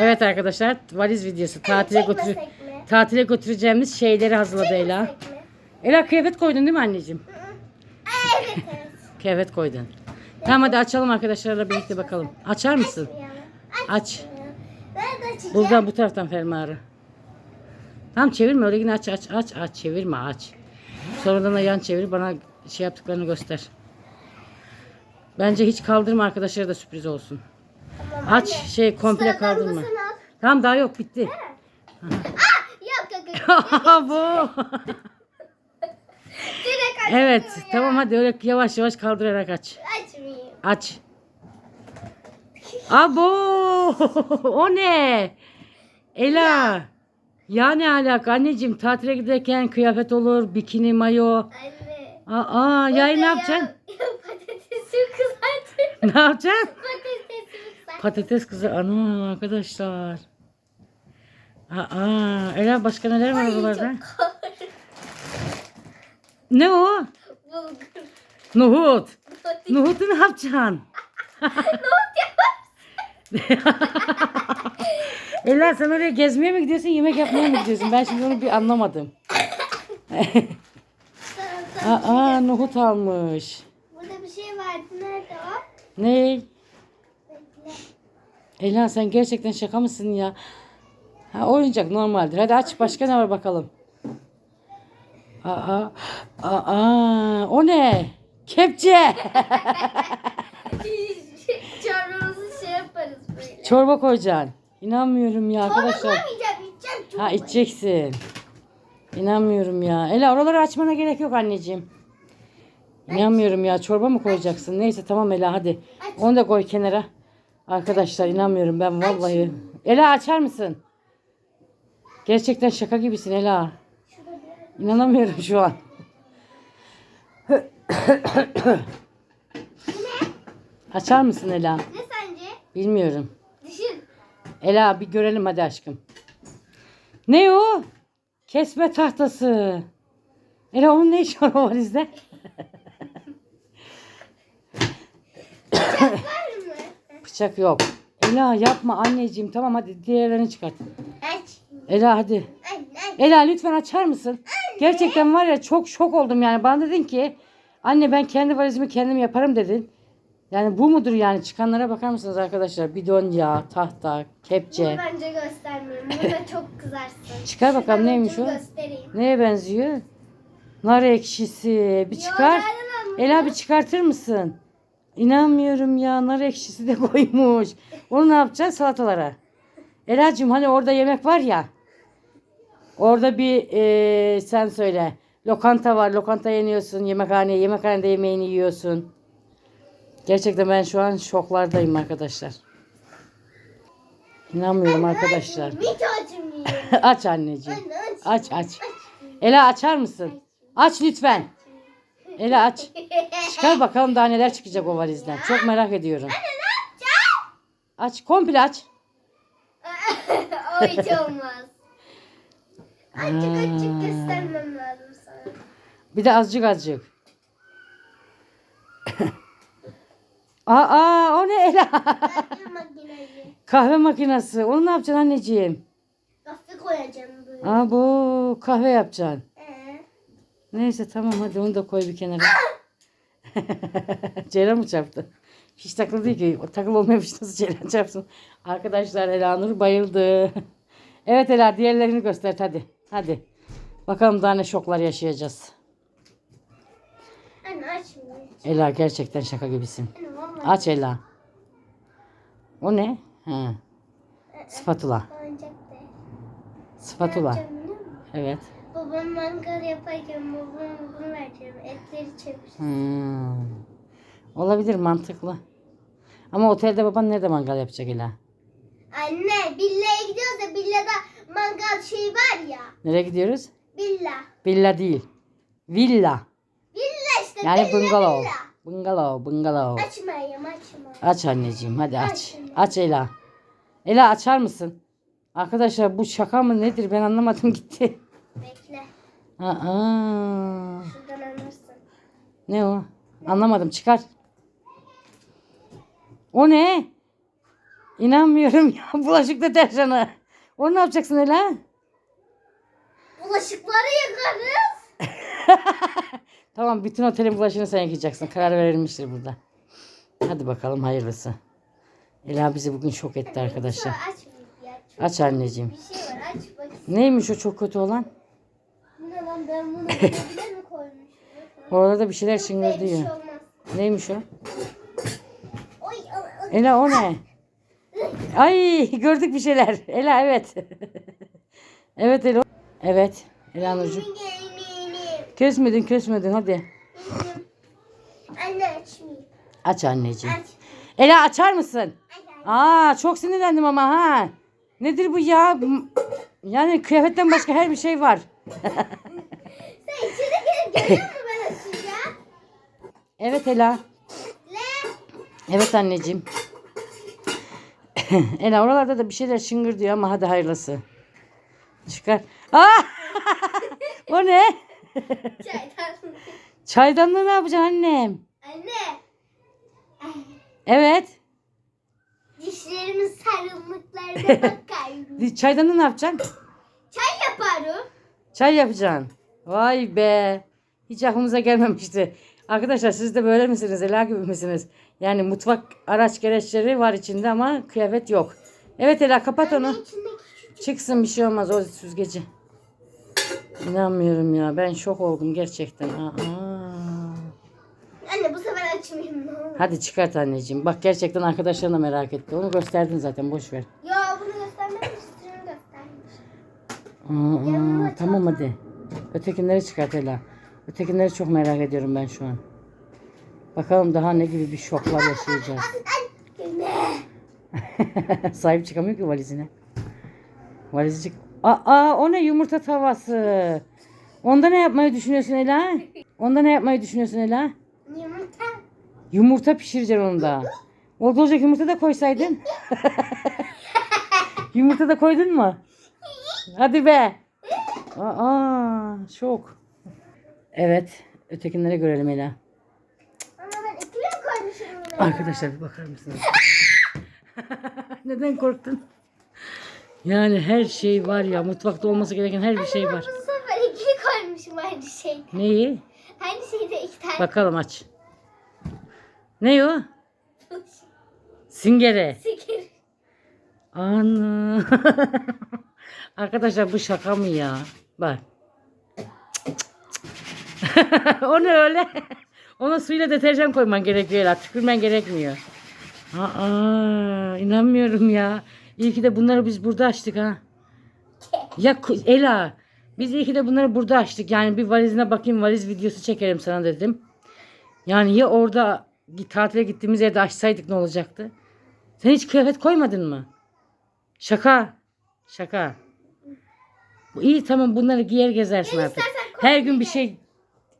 Evet arkadaşlar valiz videosu. Tatile götür tatile götüreceğimiz şeyleri hazırladı Ela. Mi? Ela kıyafet koydun değil mi anneciğim? Evet evet. Kıyafet koydun. Tamam hadi açalım arkadaşlarla birlikte bakalım. Açar mısın? Aç. Buradan bu taraftan fermuarı. Tamam çevirme öyle yine aç aç aç aç çevirme aç. Sonradan da yan çevir bana şey yaptıklarını göster. Bence hiç kaldırma arkadaşlara da sürpriz olsun. Tamam, Aç anne. şey komple Sıradan kaldırma. mısın al? Tamam daha yok bitti. Aa, yok yok yok. Bu. Direkt. Evet tamam hadi öyle yavaş yavaş kaldırarak aç. Açmayayım. Aç. Abo! O ne? Ela. Ya ne alaka anneciğim tatile giderken kıyafet olur, bikini, mayo. Anne. Aa, yay ne yapacaksın? Ya, patatesi kızartır. Ne yapacaksın? Kızartır. Patates kızı. Ana arkadaşlar. Aa, Ela başka neler var ağır. Ne o? Bulgur. Nohut. Nohut Nohutu ne yapacaksın? Ela sen oraya gezmeye mi gidiyorsun, yemek yapmaya mı gidiyorsun? Ben şimdi onu bir anlamadım. Salata. Aa, nohut almış. Burada bir şey vardı. Nerede o? Ne? Ela sen gerçekten şaka mısın ya? Ha, oyuncak normaldir. Hadi aç başka ne var bakalım. Aa, aa, o ne? Kepçe. Çorbamızı şey yaparız böyle. Çorba koyacaksın. İnanmıyorum ya Çorba arkadaşlar. koymayacağım. içeceğim çorba. Ha içeceksin. İnanmıyorum ya. Ela oraları açmana gerek yok anneciğim. İnanmıyorum ya. Çorba mı koyacaksın? Neyse tamam Ela hadi. Onu da koy kenara. Arkadaşlar inanmıyorum ben vallahi. Ela açar mısın? Gerçekten şaka gibisin Ela. İnanamıyorum şu an. Açar mısın Ela? Ne sence? Bilmiyorum. Düşün. Ela bir görelim hadi aşkım. Ne o? Kesme tahtası. Ela onun ne işi var o valizde? Bıçak yok. Ela yapma anneciğim. Tamam hadi diğerlerini çıkart. Aç. Ela hadi. Anne. Ela lütfen açar mısın? Gerçekten var ya çok şok oldum yani. Bana dedin ki anne ben kendi valizimi kendim yaparım dedin. Yani bu mudur yani? Çıkanlara bakar mısınız arkadaşlar? Bidon yağı, tahta, Bunu kepçe. bence göstermiyorum. Burada çok kızarsın. Çıkar bakalım Şuradan neymiş o? göstereyim. Neye benziyor? Nar ekşisi. Bir çıkar. Yo? Ela bir çıkartır mısın? İnanmıyorum ya. Nar ekşisi de koymuş. Onu ne yapacaksın salatalara? Elacığım hani orada yemek var ya. Orada bir eee, sen söyle. Lokanta var. Lokanta yeniyorsun. Yemekhaneye. Yemekhanede yemeğini yiyorsun. Gerçekten ben şu an şoklardayım arkadaşlar. İnanmıyorum arkadaşlar. Aç anneciğim. Anne aç. Aç aç. Ela açar mısın? Aç lütfen. Ela aç. Çıkar bakalım daha neler çıkacak o valizden. Çok merak ediyorum. Aç komple aç. o hiç olmaz. Azıcık azıcık göstermem lazım sana. Bir de azıcık azıcık. Aa o ne Ela? Kahve makinesi. Kahve makinesi. Onu ne yapacaksın anneciğim? Kahve koyacağım böyle. Aa bu kahve yapacaksın. Ee, Neyse tamam hadi onu da koy bir kenara. Ceylan mı çarptı? Hiç takılı değil ki. Takılı olmamış nasıl Ceylan çarpsın. Arkadaşlar Ela Nur bayıldı. evet Ela diğerlerini göster hadi. Hadi. Bakalım daha ne şoklar yaşayacağız. Anne açmıyor. Ela gerçekten şaka gibisin. Anne vallahi. Aç Ela. O ne? Ha. Spatula. Oyuncak da. Spatula. Biliyor musun? Evet. Babam mangal yaparken babama bunu vereceğim. Etleri çevirsin. Hmm. Olabilir mantıklı. Ama otelde baban nerede mangal yapacak Ela? Anne villaya gidiyoruz da villada mangal şey var ya. Nereye gidiyoruz? Villa. Villa değil. Villa. Villa işte. Yani villa, bungalov. villa. Bungalov, bungalov. Açmayayım açma. Aç anneciğim hadi aç. Açın. Aç Ela. Ela açar mısın? Arkadaşlar bu şaka mı nedir ben anlamadım gitti. Bekle. Aa, Şuradan anlarsın. ne o? Anlamadım çıkar. O ne? İnanmıyorum ya bulaşık deterjanı. Onu ne yapacaksın Ela? Bulaşıkları yıkarız. Tamam bütün otelin bulaşığını sen yıkayacaksın. Karar verilmiştir burada. Hadi bakalım hayırlısı. Ela bizi bugün şok etti arkadaşlar. Aç anneciğim. bir şey var. Aç bakayım. Neymiş o çok kötü olan? Ben bunu mi? Orada da bir şeyler Böyle bir şey şıngırdıyor. olmaz. Neymiş o? Oy. Ela o ne? Ay gördük bir şeyler. Ela evet. evet Ela. Evet. Ela Nurcuğum. Kösmedin kösmedin hadi. Anne açmayayım. Aç anneciğim. Aç. Ela açar mısın? Aa çok sinirlendim ama ha. Nedir bu ya? Yani kıyafetten başka her bir şey var. Sen içeri gelip görüyor musun ben açınca? Evet Ela. Le. Evet anneciğim. Ela oralarda da bir şeyler şıngır diyor ama hadi hayırlısı. Çıkar. Aa! o ne? Çaydan. Çaydanlığı ne yapacaksın annem? Anne. Evet. Dişlerimin sarımlıklarına bakayım. Çaydanlığı ne yapacaksın? Çay yaparım. Çay yapacaksın. Vay be. Hiç aklımıza gelmemişti. Arkadaşlar siz de böyle misiniz? Ela gibi misiniz? Yani mutfak araç gereçleri var içinde ama kıyafet yok. Evet Ela kapat onu. Çıksın bir şey olmaz o süzgeci. İnanmıyorum ya. Ben şok oldum gerçekten. Aa. Anne bu sefer açmayayım olur. Hadi çıkart anneciğim. Bak gerçekten arkadaşların da merak etti. Onu gösterdin zaten boş ver. Ya bunu göstermemiş, üstünü göstermiş. Aa, Yanına tamam hadi. Ötekinleri çıkart Ela. Ötekinleri çok merak ediyorum ben şu an. Bakalım daha ne gibi bir şoklar yaşayacağız. Sahip çıkamıyor ki valizine. Valizi çık. Aa o ne yumurta tavası. Onda ne yapmayı düşünüyorsun Ela? Onda ne yapmayı düşünüyorsun Ela? Yumurta. Yumurta pişireceksin onda. Oldu olacak yumurta da koysaydın. yumurta da koydun mu? Hadi be. Aa, şok. Evet. Ötekinlere görelim Ela. Ama ben ikili mi koymuşum bunu? Arkadaşlar bir bakar mısınız? Neden korktun? Yani her şey var ya. Mutfakta olması gereken her bir şey var. Bu sefer ikili koymuşum aynı şeyde. Neyi? Aynı şeyde iki tane. Bakalım aç. Ne o? Süngere. Sikir. Ana. Arkadaşlar bu şaka mı ya? Bak. o ne öyle? Ona suyla deterjan koyman gerekiyor. Tükürmen gerekmiyor. Aa, inanmıyorum ya. İyi ki de bunları biz burada açtık ha. Ya Ela, biz iyi ki de bunları burada açtık. Yani bir valizine bakayım, valiz videosu çekelim sana dedim. Yani ya orada tatile gittiğimiz yerde açsaydık ne olacaktı? Sen hiç kıyafet koymadın mı? Şaka. Şaka. İyi tamam bunları giyer gezersin artık. istersen koy Her gün bir şey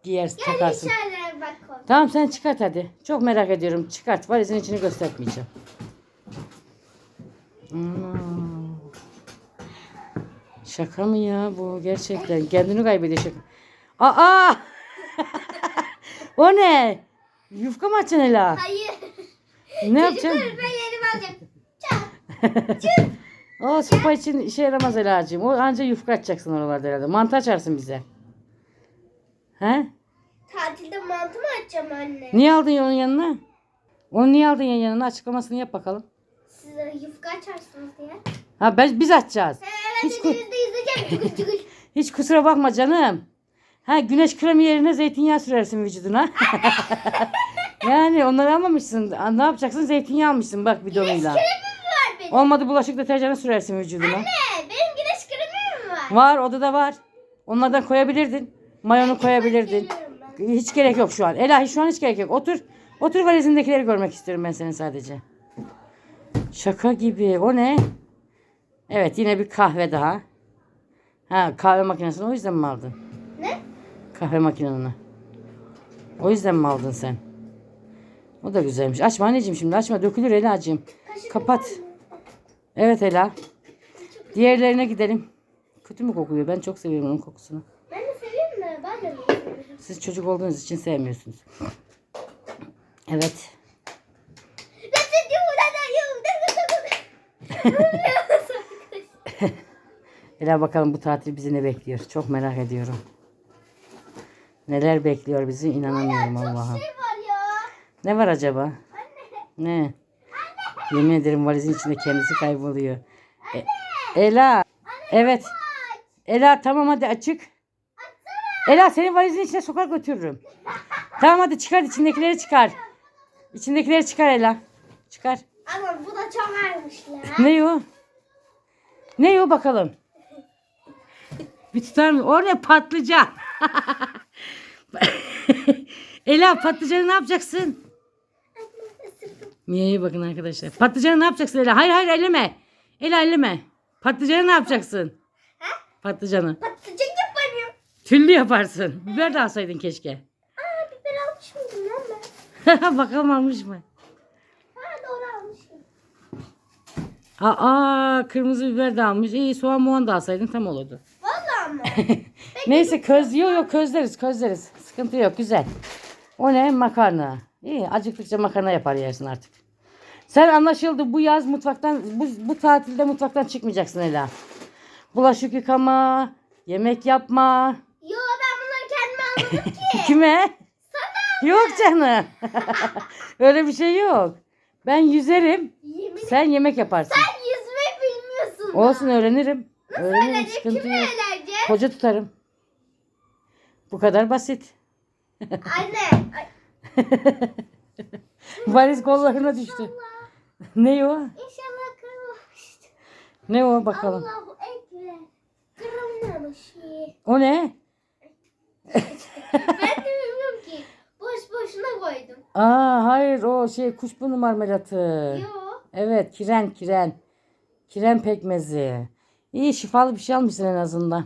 giyer takarsın. İçeride bak. Tamam sen çıkart hadi. Çok merak ediyorum. Çıkart. Valizin içini göstermeyeceğim. Hmm. Şaka mı ya bu gerçekten? Kendini kaybediyor şaka. Aa! o ne? Yufka mı açacaksın Ela? Hayır. Ne yapacaksın? Dur ben elimi alacağım. O sopa için işe yaramaz Ela'cığım. O anca yufka açacaksın oralarda herhalde. Mantı açarsın bize. He? Tatilde mantı mı açacağım anne? Niye aldın onun yanına? Onu niye aldın ya yanına? Açıklamasını yap bakalım. Size yufka açarsınız diye. Ha ben, biz açacağız. He, ben Hiç de ku- denizde yüzeceğim. Çıkış çıkış. Hiç kusura bakma canım. Ha güneş kremi yerine zeytinyağı sürersin vücuduna. yani onları almamışsın. Ne yapacaksın? Zeytinyağı almışsın bak bidonuyla. Benim. Olmadı bulaşık deterjanı sürersin vücuduna. Anne benim güneş kremim mi var? Var odada var. Onlardan koyabilirdin. Mayonu koyabilirdin. Hiç gerek yok şu an. Ela şu an hiç gerek yok. Otur. Otur valizindekileri görmek istiyorum ben senin sadece. Şaka gibi. O ne? Evet yine bir kahve daha. Ha kahve makinesini o yüzden mi aldın? Ne? Kahve makineni. O yüzden mi aldın sen? O da güzelmiş. Açma anneciğim şimdi açma. Dökülür Ela'cığım. Kapat. mı? Evet Ela. Diğerlerine gidelim. Kötü mü kokuyor? Ben çok seviyorum onun kokusunu. Ben de seviyorum da ben de seviyorum. Siz çocuk olduğunuz için sevmiyorsunuz. Evet. Ela bakalım bu tatil bizi ne bekliyor. Çok merak ediyorum. Neler bekliyor bizi inanamıyorum Allah'ım. şey. Ne var acaba? Anne. Ne? Yemin ederim valizin içinde kendisi kayboluyor. E- Ela. Evet. Ela tamam hadi açık. Ela seni valizin içine sokar götürürüm. Tamam hadi çıkar içindekileri çıkar. İçindekileri çıkar Ela. Çıkar. Ama bu da çok ağırmış la. Ne o? Ne o bakalım? Bir tutar mı? O ne patlıcan? Ela patlıcanı ne yapacaksın? Mia'ya bakın arkadaşlar. Patlıcanı ne yapacaksın Ela? Hayır hayır elleme. Ela elleme. Patlıcanı ne yapacaksın? Patlıcanı. Patlıcan yaparım. Tüllü yaparsın. Biber de alsaydın keşke. Aa biber almış mıydım lan ben? Bakalım almış mı? Ha doğru almışım. Aa kırmızı biber de almış. İyi soğan muğan da alsaydın tam olurdu. Vallahi mı? Neyse köz yok yok közleriz közleriz. Sıkıntı yok güzel. O ne makarna. İyi acıktıkça makarna yapar yersin artık. Sen anlaşıldı bu yaz mutfaktan bu, bu tatilde mutfaktan çıkmayacaksın Ela. Bulaşık yıkama, yemek yapma. Yo ben bunları kendime almadım ki. Kime? Yok canım. Öyle bir şey yok. Ben yüzerim. Yemin Sen yemek yaparsın. Sen yüzme bilmiyorsun. da. Olsun öğrenirim. Öğrenirim Öğrenecek sıkıntı kimi yok. öğrenecek? Hoca tutarım. Bu kadar basit. Anne. Valiz kollarına düştü. Ne o? İnşallah kırılmamıştır. Ne o bakalım. Allahu Ekber. Kırılmamış. O ne? ben de bilmiyorum ki. Boş boşuna koydum. Aa hayır o şey kuşburnu marmelatı. Yo. Evet kiren kiren. Kiren pekmezi. İyi şifalı bir şey almışsın en azından.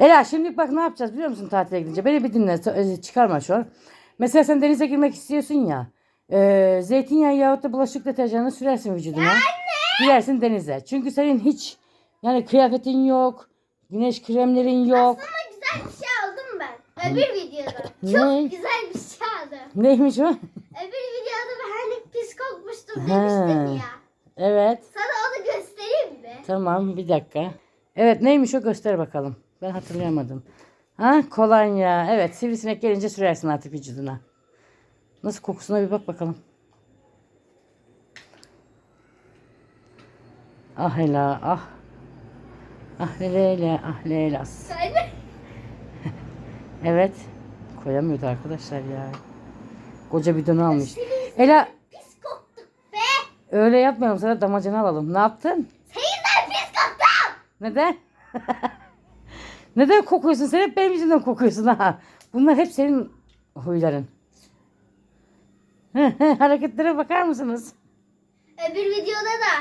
Ela şimdi bak ne yapacağız biliyor musun tatile gidince? Beni bir dinle e, çıkarma şu an. Mesela sen denize girmek istiyorsun ya. E, zeytinyağı yahut da bulaşık deterjanı sürersin vücuduna. Girersin denize. Çünkü senin hiç yani kıyafetin yok. Güneş kremlerin yok. Ama güzel bir şey aldım ben. Öbür videoda. Ne? Çok güzel bir şey aldım. Neymiş o? Öbür videoda ben hani pis kokmuştum Ha. demiştim ya. Evet. Sana onu göstereyim mi? Tamam bir dakika. Evet neymiş o göster bakalım. Ben hatırlayamadım. Ha kolonya. Evet sivrisinek gelince sürersin artık vücuduna. Nasıl kokusuna bir bak bakalım. Ah Ela ah. Ah Leyla ah. Söyle. Evet. Koyamıyordu arkadaşlar ya. Koca bidonu almış. Ela Pis koktuk be. öyle yapmayalım sana damacana alalım. Ne yaptın? Seyirler pis koktum. Neden? Neden kokuyorsun? Sen hep benim yüzümden kokuyorsun ha. Bunlar hep senin huyların. Hareketlere bakar mısınız? Öbür videoda da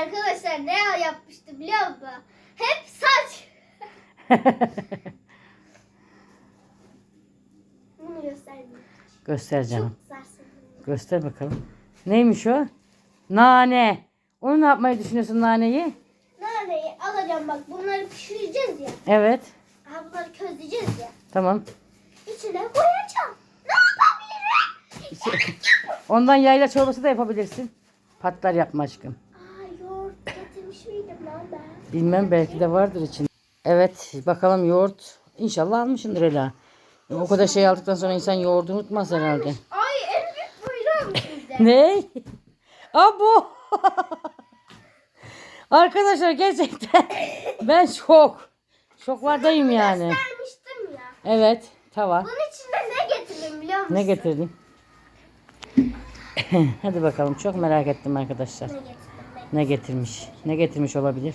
arkadaşlar ne yapmıştı biliyor musun? Hep saç. Bunu göstermiyorum. Göster canım. Çok. Göster bakalım. Neymiş o? Nane. Onu ne yapmayı düşünüyorsun naneyi? Naneyi alacağım bak bunları pişireceğiz ya. Evet. Ha bunları közleyeceğiz ya. Tamam. İçine koyacağım. Ne yapabilirim? Ondan yayla çorbası da yapabilirsin. Patlar yapma aşkım. Aa yoğurt getirmiş miydim lan ben? Bilmem belki de vardır için. Evet bakalım yoğurt. İnşallah almışsındır Ela. O kadar şey aldıktan sonra insan yoğurdu unutmaz herhalde. Ay en büyük buyruğum sizde. Ne? Abo. Arkadaşlar gerçekten ben şok. Şoklardayım yani. Vermiştim ya. Evet tava. Bunun içinde ne getirdim biliyor musun? Ne getirdin? Hadi bakalım çok merak ettim arkadaşlar. Ne getirdim? Ne getirmiş? Ne getirmiş olabilir?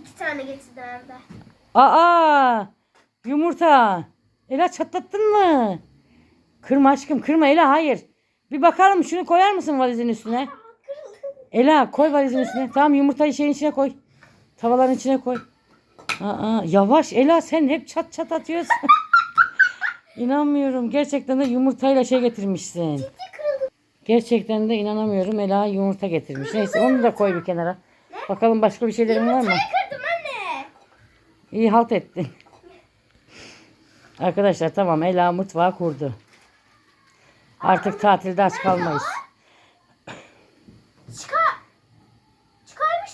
İki tane getirdim hem de. Aa! Yumurta. Ela çatlattın mı? Kırma aşkım kırma Ela hayır. Bir bakalım şunu koyar mısın valizin üstüne? Ela koy valizin üstüne. Tamam yumurtayı şeyin içine koy. Tavaların içine koy. Aa, yavaş Ela sen hep çat çat atıyorsun. İnanmıyorum. Gerçekten de yumurtayla şey getirmişsin. Gerçekten de inanamıyorum. Ela yumurta getirmiş. Neyse onu da koy bir kenara. Bakalım başka bir şeylerin var mı? Kırdım anne. İyi halt ettin. Arkadaşlar tamam Ela mutfağı kurdu. Artık tatilde aç kalmayız. Çıkar. Çıkarmış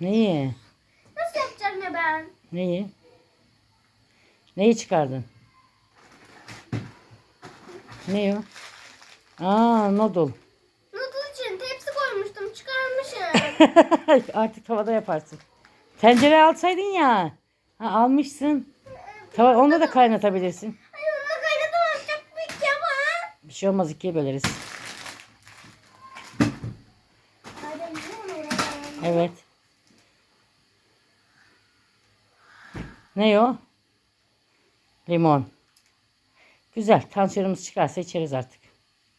Neyi? Nasıl yapacağım ya ben? Neyi? Neyi çıkardın? Ne o? Aa noodle. Noodle için tepsi koymuştum çıkarmışım. Artık tavada yaparsın. Tencere alsaydın ya. Ha, almışsın. Tava, onda da kaynatabilirsin. Ay onu kaynatamam çok büyük bana. Bir şey olmaz ikiye böleriz. Evet. Ne o? Limon. Güzel. Tansiyonumuz çıkarsa içeriz artık.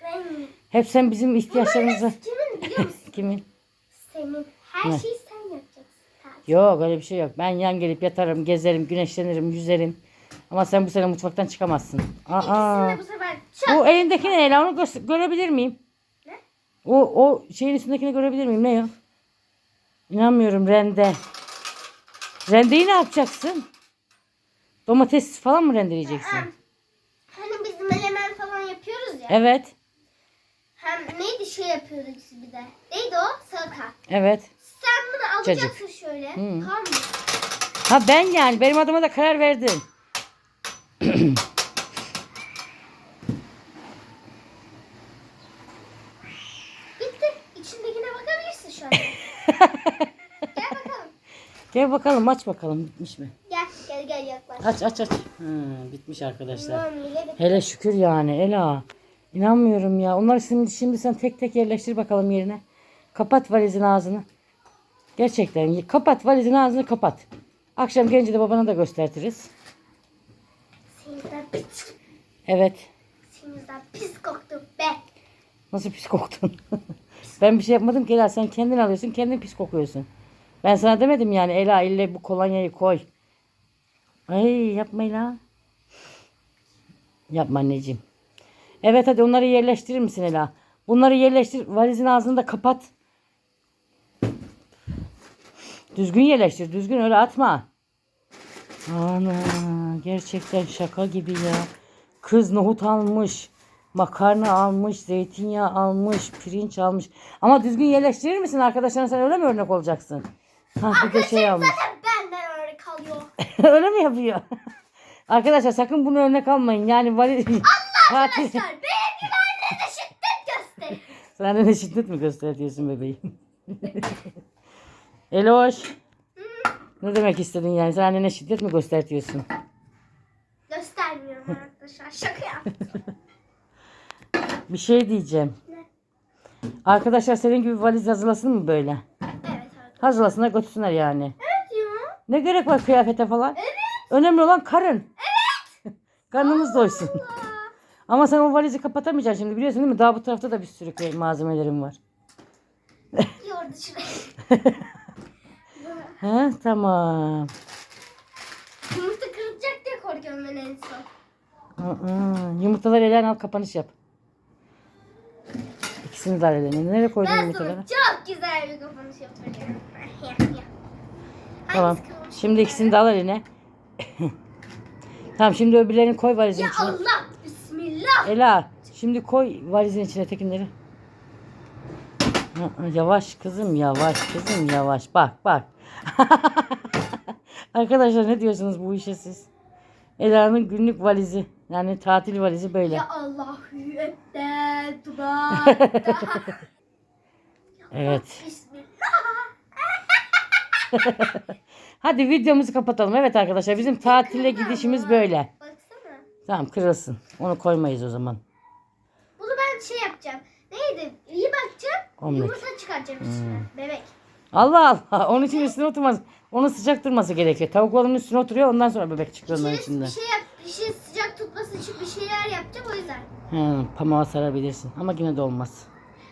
Ben Hep sen bizim ihtiyaçlarımızı... kimin biliyor musun? Kimin? Senin. Her Ne? şeyi sen yapacaksın. Yok öyle bir şey yok. Ben yan gelip yatarım, gezerim, güneşlenirim, yüzerim. Ama sen bu sene mutfaktan çıkamazsın. Aa. İkisini de bu sefer çak. Bu elindeki ne Ela? Onu gö- görebilir miyim? Ne? O, o şeyin üstündekini görebilir miyim? Ne o? İnanmıyorum rende. Rendeyi ne yapacaksın? Domates falan mı rendeleyeceksin? Hani biz melemen falan yapıyoruz ya. Evet. Hem neydi şey yapıyorduk biz bir de. Neydi o? Salata. Evet. Sen bunu Cacık. alacaksın şöyle. Hı. Tamam mı? Ha ben yani benim adıma da karar verdin. Bitti. İçindekine bakabilirsin şu an. gel bakalım. Gel bakalım aç bakalım bitmiş mi? Aç aç aç. Hı, bitmiş arkadaşlar. Hele şükür yani Ela. İnanmıyorum ya. Onları şimdi, şimdi sen tek tek yerleştir bakalım yerine. Kapat valizin ağzını. Gerçekten kapat valizin ağzını kapat. Akşam gelince de babana da göstertiriz. Sinizden pis, Evet. sinizden pis koktu be. Nasıl pis koktun? ben bir şey yapmadım ki Ela. Sen kendin alıyorsun kendin pis kokuyorsun. Ben sana demedim yani Ela ille bu kolonyayı koy. Ay yapma Ela. Yapma anneciğim. Evet hadi onları yerleştirir misin Ela? Bunları yerleştir. Valizin ağzını da kapat. Düzgün yerleştir. Düzgün öyle atma. Ana gerçekten şaka gibi ya. Kız nohut almış. Makarna almış, zeytinyağı almış, pirinç almış. Ama düzgün yerleştirir misin arkadaşlarına sen öyle mi örnek olacaksın? Ha bir de şey almış. Zaten benden örnek alıyor. öyle mi yapıyor? Arkadaşlar sakın bunu örnek almayın. Yani valiz... Tatil... Arkadaşlar benimkilerle de şiddet gösterin. Sen de ne şiddet mi gösteriyorsun bebeğim? Eloş. Ne demek istedin yani? Sen annene şiddet mi göstertiyorsun? Göstermiyorum arkadaşlar. Şaka yaptım. Bir şey diyeceğim. Ne? Arkadaşlar senin gibi valiz hazırlasın mı böyle? Evet arkadaşlar. Hazırlasınlar götürsünler yani. Evet. Ne gerek var kıyafete falan? Evet. Önemli olan karın. Evet. Karnımız doysun. Ama sen o valizi kapatamayacaksın şimdi biliyorsun değil mi? Daha bu tarafta da bir sürü malzemelerim var. Yordu şuraya. He tamam. Yumurta kırılacak diye korkuyorum ben en son. Aa, yumurtaları elden al kapanış yap. İkisini de al. Nereye koydun Ben yumurtaları? sana çok güzel bir kapanış yapacağım. Tamam. Şimdi ikisini de al eline. tamam şimdi öbürlerini koy valizin Ya içine. Allah. Bismillah. Ela şimdi koy valizin içine tekinleri. Yavaş kızım yavaş kızım yavaş. Bak bak. Arkadaşlar ne diyorsunuz bu işe siz? Ela'nın günlük valizi. Yani tatil valizi böyle. Ya Allahu Ekber. Evet. Bismillah. Hadi videomuzu kapatalım. Evet arkadaşlar bizim tatile gidişimiz böyle. Baksana. Tamam kırılsın. Onu koymayız o zaman. Bunu ben şey yapacağım. Neydi? İyi bakacağım. Omlet. Yumurta çıkaracağım içine. Bebek. Allah Allah. Onun için üstüne oturmaz. Onun sıcak durması gerekiyor. Tavukların üstüne oturuyor. Ondan sonra bebek çıkıyor onun İçine içinde. bir şey yap, bir şey sıcak tutması için bir şeyler yapacağım o yüzden. He, pamuğa sarabilirsin. Ama yine de olmaz.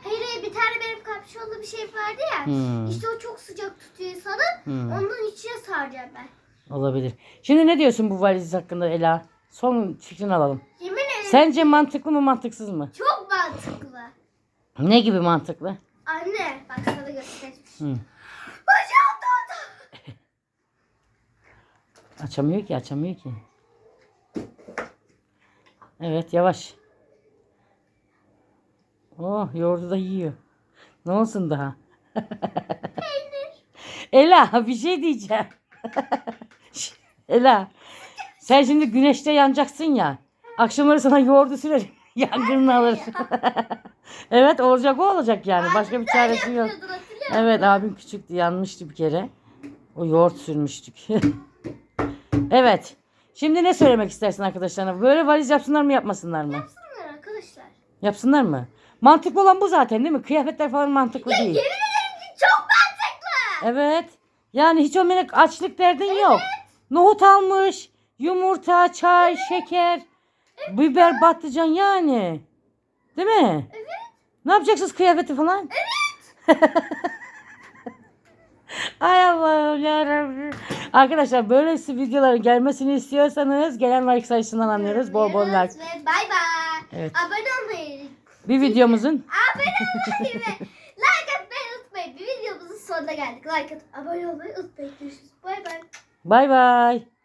Hayır hayır bir tane benim kapşonlu bir şey vardı ya. Hmm. İşte o çok sıcak tutuyor insanı. Hmm. Onun içine saracağım ben. Olabilir. Şimdi ne diyorsun bu valiz hakkında Ela? Son fikrini alalım. Yemin ederim Sence mantıklı mı mantıksız mı? çok mantıklı. Ne gibi mantıklı? Anne bak sana göstereyim. Hı. Bacağım doğdu. Açamıyor ki açamıyor ki. Evet yavaş. Oh yoğurdu da yiyor. Ne olsun daha? Ela bir şey diyeceğim. Ela sen şimdi güneşte yanacaksın ya. Akşamları sana yoğurdu sürerim. Yangınını alır. evet olacak o olacak yani. Başka bir çaresi yok. Evet abim küçüktü yanmıştı bir kere. O yoğurt sürmüştük. evet. Şimdi ne söylemek istersin arkadaşlarına? Böyle valiz yapsınlar mı yapmasınlar mı? Yapsınlar mı? Mantıklı olan bu zaten değil mi? Kıyafetler falan mantıklı değil. Yemin ederim ki çok mantıklı. Evet. Yani hiç olmayan açlık derdin yok. Nohut almış, yumurta, çay, şeker, biber, patlıcan yani. Değil mi? Evet. Ne yapacaksınız kıyafeti falan? Evet. Ay Allah'ım yarabbim. Arkadaşlar böylesi videoların gelmesini istiyorsanız gelen like sayısından anlıyoruz. Bol bol like. Ve bay bay. Evet. Abone olmayı. Bir videomuzun Abone olmayı ve like atmayı unutmayın. Bir videomuzun sonuna geldik. Like at, abone olmayı unutmayın. Görüşürüz. Bay bay. bay bay.